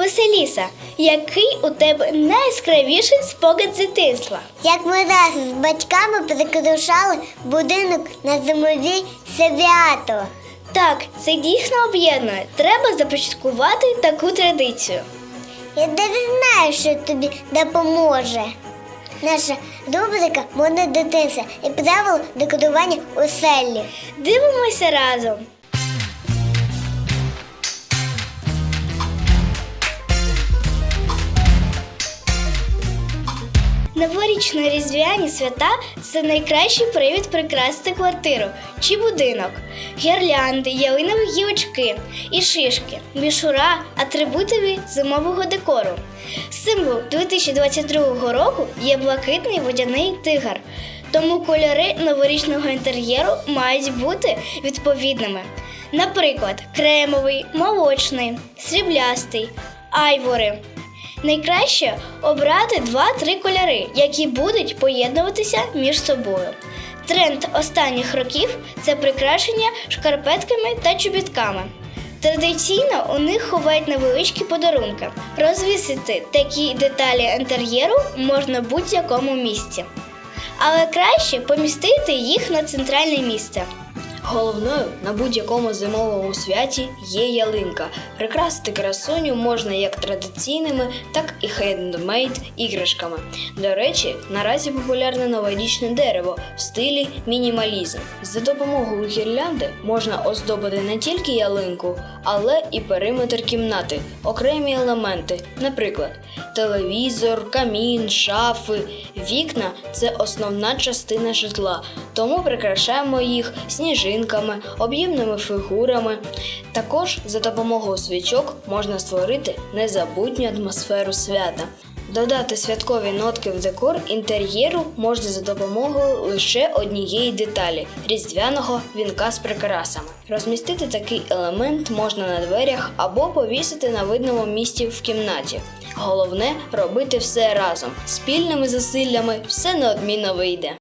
Василіса, який у тебе найяскравіший спогад з дитинства? Як ми раз з батьками прикрашали будинок на зимові свято. Так, це дійсно об'єднує. Треба започаткувати таку традицію. Я навіть знаю, що тобі допоможе. Наша рубрика Моне дитинства і правила декорування у селі. Дивимося разом. Новорічно-різдвяні свята це найкращий привід прикрасити квартиру чи будинок. Гірлянди, ялинові гілочки і шишки, мішура, атрибутові зимового декору. Символ 2022 року є блакитний водяний тигр. Тому кольори новорічного інтер'єру мають бути відповідними. Наприклад, кремовий, молочний, сріблястий, айвори. Найкраще обрати 2-3 кольори, які будуть поєднуватися між собою. Тренд останніх років це прикрашення шкарпетками та чобітками. Традиційно у них ховають невеличкі подарунки. Розвісити такі деталі інтер'єру можна в будь-якому місці. Але краще помістити їх на центральне місце. Головною на будь-якому зимовому святі є ялинка. Прикрасити красуню можна як традиційними, так і хендмейд іграшками. До речі, наразі популярне новорічне дерево в стилі мінімалізм. За допомогою гірлянди можна оздобити не тільки ялинку, але і периметр кімнати, окремі елементи, наприклад, телевізор, камін, шафи, вікна це основна частина житла, тому прикрашаємо їх сніжинками, об'ємними фігурами. Також за допомогою свічок можна створити незабутню атмосферу свята. Додати святкові нотки в декор інтер'єру можна за допомогою лише однієї деталі різдвяного вінка з прикрасами. Розмістити такий елемент можна на дверях або повісити на видному місці в кімнаті. Головне робити все разом. Спільними зусиллями все неодмінно вийде.